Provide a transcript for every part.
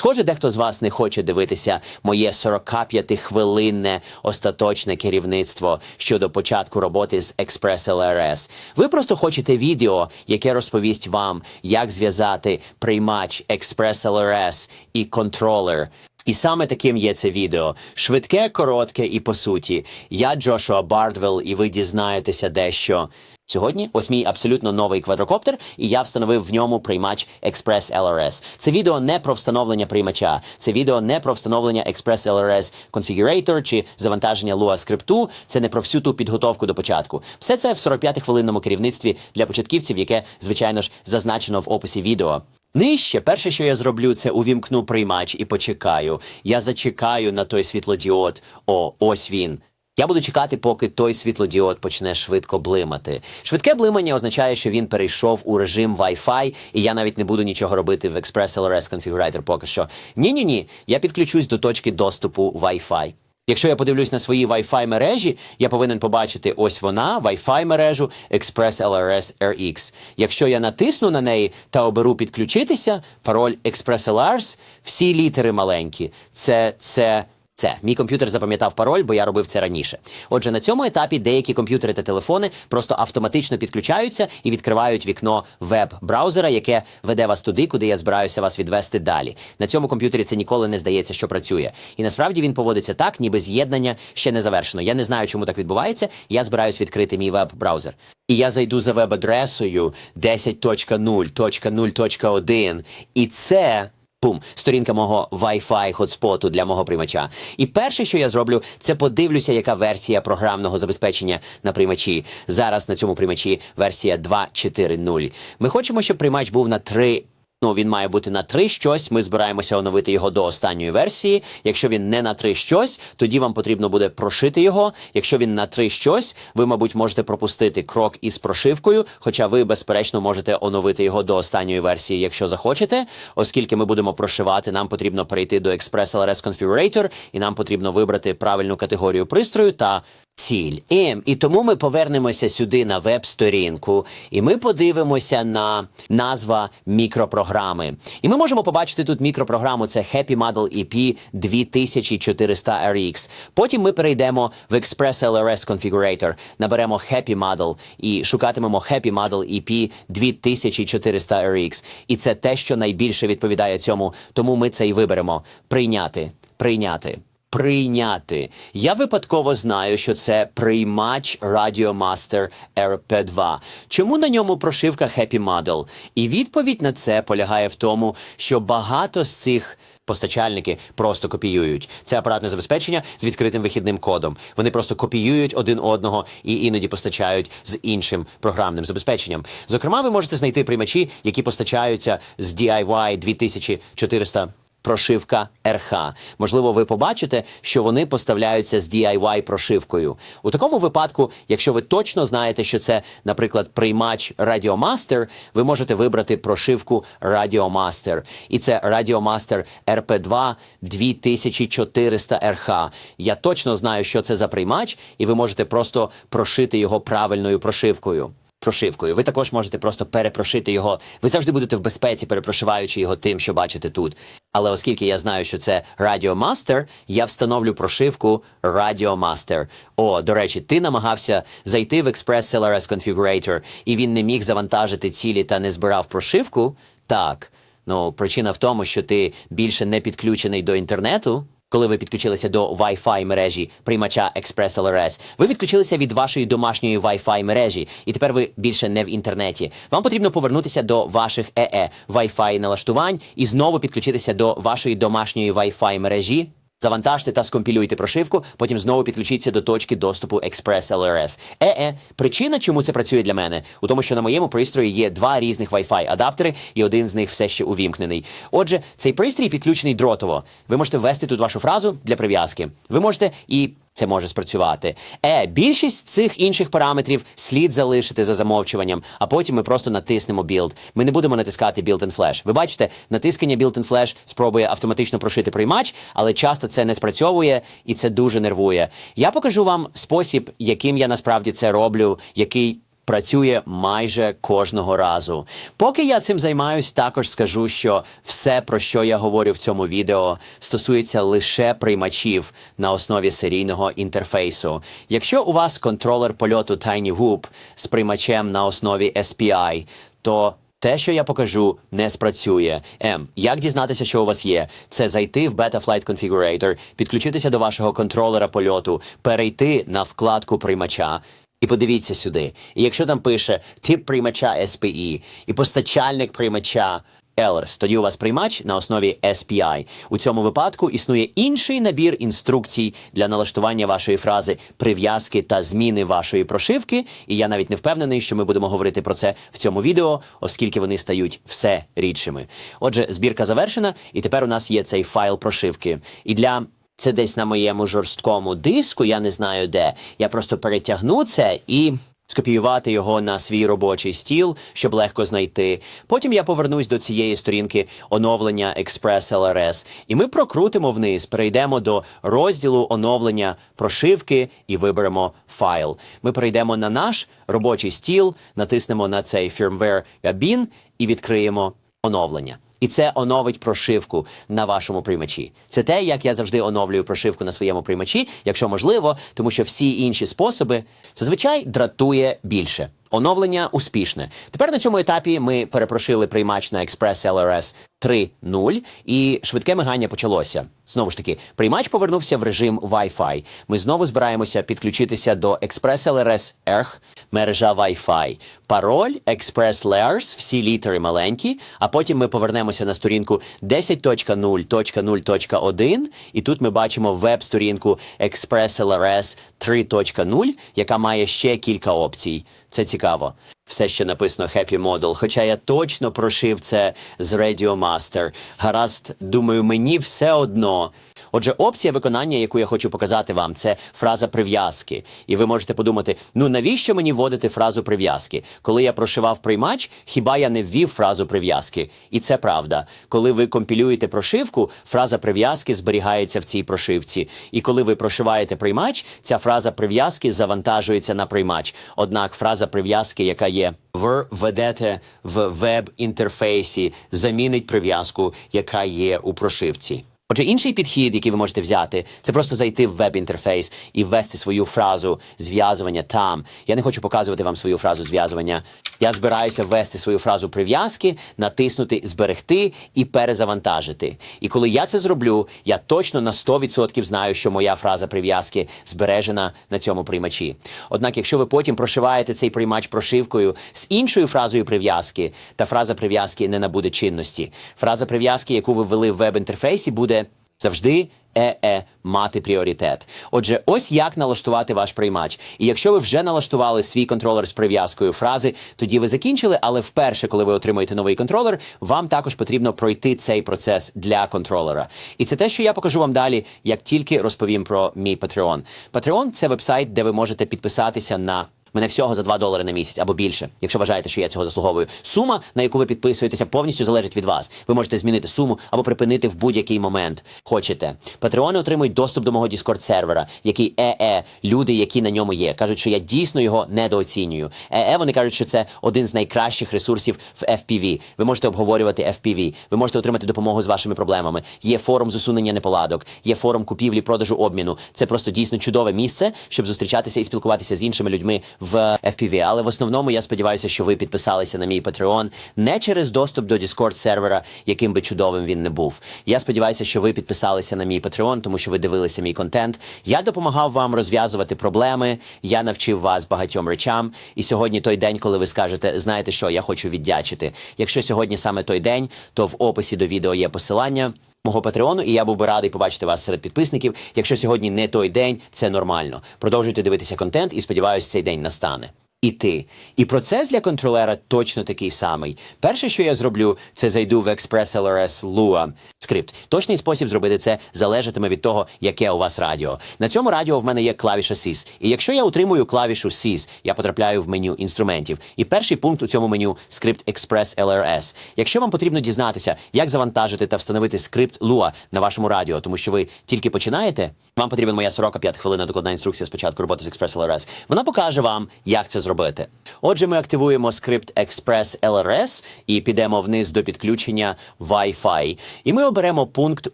Схоже, дехто з вас не хоче дивитися моє 45-хвилинне остаточне керівництво щодо початку роботи з Express LRS. Ви просто хочете відео, яке розповість вам, як зв'язати приймач Express LRS і контролер. І саме таким є це відео. Швидке, коротке і по суті. Я Джошуа Бардвелл, і ви дізнаєтеся дещо. Сьогодні ось мій абсолютно новий квадрокоптер, і я встановив в ньому приймач Express LRS. Це відео не про встановлення приймача, це відео не про встановлення Express LRS Configurator чи завантаження Lua скрипту. Це не про всю ту підготовку до початку. Все це в 45-хвилинному керівництві для початківців, яке, звичайно ж, зазначено в описі відео. Нижче, перше, що я зроблю, це увімкну приймач і почекаю. Я зачекаю на той світлодіод. О, ось він. Я буду чекати, поки той світлодіод почне швидко блимати. Швидке блимання означає, що він перейшов у режим Wi-Fi, і я навіть не буду нічого робити в Express LRS Configurator поки що. Ні, ні, ні. Я підключусь до точки доступу Wi-Fi. Якщо я подивлюсь на свої Wi-Fi мережі, я повинен побачити ось вона, Wi-Fi мережу Express LRS RX. Якщо я натисну на неї та оберу підключитися, пароль Express LRS, всі літери маленькі. Це це. Це мій комп'ютер запам'ятав пароль, бо я робив це раніше. Отже, на цьому етапі деякі комп'ютери та телефони просто автоматично підключаються і відкривають вікно веб-браузера, яке веде вас туди, куди я збираюся вас відвести далі. На цьому комп'ютері це ніколи не здається, що працює. І насправді він поводиться так, ніби з'єднання ще не завершено. Я не знаю, чому так відбувається. Я збираюсь відкрити мій веб-браузер. І я зайду за веб-адресою 10.0.0.1. І це. Пум, сторінка мого Wi-Fi хотспоту для мого приймача. І перше, що я зроблю, це подивлюся, яка версія програмного забезпечення на приймачі. Зараз на цьому приймачі версія 2.4.0. Ми хочемо, щоб приймач був на 3 Ну, він має бути на 3 щось. Ми збираємося оновити його до останньої версії. Якщо він не на 3 щось, тоді вам потрібно буде прошити його. Якщо він на 3 щось, ви, мабуть, можете пропустити крок із прошивкою, хоча ви, безперечно, можете оновити його до останньої версії, якщо захочете. Оскільки ми будемо прошивати, нам потрібно перейти до Express LRS Configurator, і нам потрібно вибрати правильну категорію пристрою та ціль. Ем, і тому ми повернемося сюди на веб-сторінку, і ми подивимося на назва мікропрограми. І ми можемо побачити тут мікропрограму. Це Happy Model EP 2400 RX. Потім ми перейдемо в Express LRS Configurator, наберемо Happy Model і шукатимемо Happy Model EP 2400 RX. І це те, що найбільше відповідає цьому. Тому ми це і виберемо. Прийняти. Прийняти. Прийняти. Я випадково знаю, що це приймач Radiomaster RP2. Чому на ньому прошивка Happy Model? І відповідь на це полягає в тому, що багато з цих постачальники просто копіюють. Це апаратне забезпечення з відкритим вихідним кодом. Вони просто копіюють один одного і іноді постачають з іншим програмним забезпеченням. Зокрема, ви можете знайти приймачі, які постачаються з DIY 2400 Прошивка РХ. Можливо, ви побачите, що вони поставляються з DIY прошивкою. У такому випадку, якщо ви точно знаєте, що це, наприклад, приймач Radiomaster, ви можете вибрати прошивку Radiomaster. І це Radiomaster RP2 2400 РХ. Я точно знаю, що це за приймач, і ви можете просто прошити його правильною прошивкою прошивкою. Ви також можете просто перепрошити його. Ви завжди будете в безпеці, перепрошиваючи його тим, що бачите тут. Але оскільки я знаю, що це Radio Master, я встановлю прошивку Radio Master. О, до речі, ти намагався зайти в Express LRS Configurator, і він не міг завантажити цілі та не збирав прошивку? Так. Ну, причина в тому, що ти більше не підключений до інтернету. Коли ви підключилися до Wi-Fi мережі приймача Express LRS, ви відключилися від вашої домашньої Wi-Fi мережі, і тепер ви більше не в інтернеті. Вам потрібно повернутися до ваших ЕЕ Wi-Fi налаштувань і знову підключитися до вашої домашньої Wi-Fi мережі. Завантажте та скомпілюйте прошивку, потім знову підключіться до точки доступу Express LRS. Е-е, причина, чому це працює для мене, у тому, що на моєму пристрої є два різних Wi-Fi адаптери, і один з них все ще увімкнений. Отже, цей пристрій підключений дротово. Ви можете ввести тут вашу фразу для прив'язки. Ви можете і це може спрацювати. Е, більшість цих інших параметрів слід залишити за замовчуванням, а потім ми просто натиснемо Build. Ми не будемо натискати Build and Flash. Ви бачите, натискання Build and Flash спробує автоматично прошити приймач, але часто це не спрацьовує і це дуже нервує. Я покажу вам спосіб, яким я насправді це роблю, який працює майже кожного разу. Поки я цим займаюсь, також скажу, що все, про що я говорю в цьому відео, стосується лише приймачів на основі серійного інтерфейсу. Якщо у вас контролер польоту TinyWhoop з приймачем на основі SPI, то те, що я покажу, не спрацює. М. Як дізнатися, що у вас є? Це зайти в Beta Flight Configurator, підключитися до вашого контролера польоту, перейти на вкладку приймача. І подивіться сюди. І якщо там пише тип приймача SPI і постачальник приймача Ellers, тоді у вас приймач на основі SPI. У цьому випадку існує інший набір інструкцій для налаштування вашої фрази, прив'язки та зміни вашої прошивки. І я навіть не впевнений, що ми будемо говорити про це в цьому відео, оскільки вони стають все рідшими. Отже, збірка завершена, і тепер у нас є цей файл прошивки. І для це десь на моєму жорсткому диску, я не знаю де. Я просто перетягну це і скопіювати його на свій робочий стіл, щоб легко знайти. Потім я повернусь до цієї сторінки оновлення Express LRS, і ми прокрутимо вниз, перейдемо до розділу оновлення прошивки і виберемо файл. Ми перейдемо на наш робочий стіл, натиснемо на цей firmware bin і відкриємо оновлення. І це оновить прошивку на вашому приймачі. Це те, як я завжди оновлюю прошивку на своєму приймачі, якщо можливо, тому що всі інші способи зазвичай дратує більше. Оновлення успішне. Тепер на цьому етапі ми перепрошили приймач на Express LRS 3.0 і швидке мигання почалося. Знову ж таки, приймач повернувся в режим Wi-Fi. Ми знову збираємося підключитися до Express LRS ERG, мережа Wi-Fi. Пароль Express Layers, всі літери маленькі, а потім ми повернемося на сторінку 10.0.0.1, і тут ми бачимо веб-сторінку Express LRS 3.0, яка має ще кілька опцій. Це цікаво. Все ще написано Happy Model, хоча я точно прошив це з Radio Master. Гаразд, думаю, мені все одно. Отже, опція виконання, яку я хочу показати вам, це фраза прив'язки. І ви можете подумати: ну навіщо мені вводити фразу прив'язки? Коли я прошивав приймач, хіба я не ввів фразу прив'язки? І це правда. Коли ви компілюєте прошивку, фраза прив'язки зберігається в цій прошивці. І коли ви прошиваєте приймач, ця фраза прив'язки завантажується на приймач. Однак фраза прив'язки, яка є ви введете в веб-інтерфейсі, замінить прив'язку, яка є у прошивці. Отже, інший підхід, який ви можете взяти, це просто зайти в веб-інтерфейс і ввести свою фразу зв'язування там. Я не хочу показувати вам свою фразу зв'язування. Я збираюся ввести свою фразу прив'язки, натиснути Зберегти і перезавантажити. І коли я це зроблю, я точно на 100% знаю, що моя фраза прив'язки збережена на цьому приймачі. Однак, якщо ви потім прошиваєте цей приймач прошивкою з іншою фразою прив'язки, та фраза прив'язки не набуде чинності. Фраза прив'язки, яку ви ввели в веб-інтерфейсі, буде завжди ЕЕ мати пріоритет. Отже, ось як налаштувати ваш приймач. І якщо ви вже налаштували свій контролер з прив'язкою фрази, тоді ви закінчили. Але вперше, коли ви отримуєте новий контролер, вам також потрібно пройти цей процес для контролера. І це те, що я покажу вам далі, як тільки розповім про мій Patreon. Patreon – це вебсайт, де ви можете підписатися на. Мене всього за 2 долари на місяць або більше, якщо вважаєте, що я цього заслуговую. Сума, на яку ви підписуєтеся, повністю залежить від вас. Ви можете змінити суму або припинити в будь-який момент. Хочете. Патреони отримують доступ до мого Discord сервера, який ЕЕ, люди, які на ньому є, кажуть, що я дійсно його недооцінюю. ЕЕ, вони кажуть, що це один з найкращих ресурсів в FPV. Ви можете обговорювати FPV, ви можете отримати допомогу з вашими проблемами. Є форум з усунення неполадок, є форум купівлі, продажу обміну. Це просто дійсно чудове місце, щоб зустрічатися і спілкуватися з іншими людьми в FPV. Але в основному я сподіваюся, що ви підписалися на мій Patreon не через доступ до Discord сервера, яким би чудовим він не був. Я сподіваюся, що ви підписалися на мій Patreon, тому що ви дивилися мій контент. Я допомагав вам розв'язувати проблеми. Я навчив вас багатьом речам. І сьогодні той день, коли ви скажете, знаєте що, я хочу віддячити. Якщо сьогодні саме той день, то в описі до відео є посилання. Мого патреону, і я був би радий побачити вас серед підписників. Якщо сьогодні не той день, це нормально. Продовжуйте дивитися контент і сподіваюся, цей день настане. І ти. І процес для контролера точно такий самий. Перше, що я зроблю, це зайду в Express LRS Lua скрипт. Точний спосіб зробити це залежатиме від того, яке у вас радіо. На цьому радіо в мене є клавіша SYS. І якщо я утримую клавішу SYS, я потрапляю в меню інструментів. І перший пункт у цьому меню скрипт Express LRS. Якщо вам потрібно дізнатися, як завантажити та встановити скрипт Lua на вашому радіо, тому що ви тільки починаєте, вам потрібна моя 45 хвилина докладна інструкція спочатку роботи з Express LRS. Вона покаже вам, як це зробити. Отже, ми активуємо скрипт Express LRS і підемо вниз до підключення Wi-Fi. І ми оберемо пункт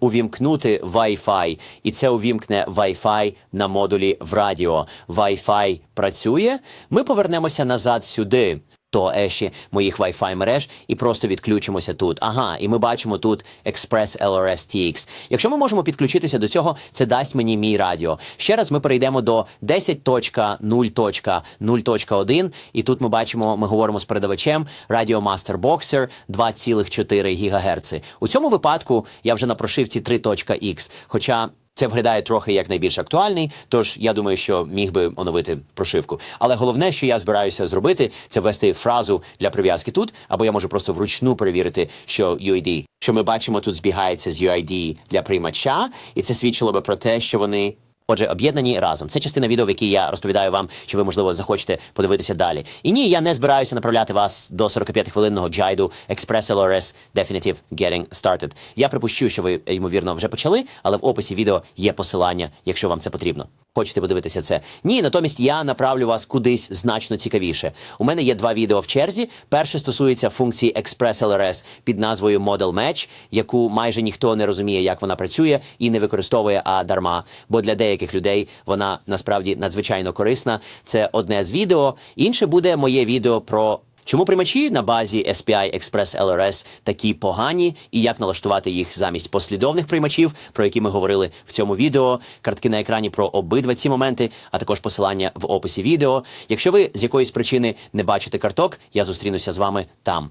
Увімкнути Wi-Fi. І це увімкне Wi-Fi на модулі в радіо. Wi-Fi працює. Ми повернемося назад сюди до еші моїх Wi-Fi мереж і просто відключимося тут. Ага, і ми бачимо тут Express LRS TX. Якщо ми можемо підключитися до цього, це дасть мені мій радіо. Ще раз ми перейдемо до 10.0.0.1, і тут ми бачимо, ми говоримо з передавачем Radio Master Boxer 2,4 ГГц. У цьому випадку я вже на прошивці 3.x, хоча. Це виглядає трохи як найбільш актуальний, тож я думаю, що міг би оновити прошивку. Але головне, що я збираюся зробити, це ввести фразу для прив'язки тут, або я можу просто вручну перевірити, що UID, що ми бачимо, тут збігається з UID для приймача, і це свідчило би про те, що вони. Отже, об'єднані разом. Це частина відео, в якій я розповідаю вам, що ви, можливо, захочете подивитися далі. І ні, я не збираюся направляти вас до 45-хвилинного джайду Express LRS Definitive Getting Started. Я припущу, що ви, ймовірно, вже почали, але в описі відео є посилання, якщо вам це потрібно. Хочете подивитися це? Ні, натомість я направлю вас кудись значно цікавіше. У мене є два відео в черзі. Перше стосується функції Express LRS під назвою Model Match, яку майже ніхто не розуміє, як вона працює і не використовує а дарма. Бо для деяких людей вона насправді надзвичайно корисна. Це одне з відео. Інше буде моє відео про. Чому приймачі на базі SPI Express LRS такі погані, і як налаштувати їх замість послідовних приймачів, про які ми говорили в цьому відео, картки на екрані про обидва ці моменти, а також посилання в описі відео. Якщо ви з якоїсь причини не бачите карток, я зустрінуся з вами там.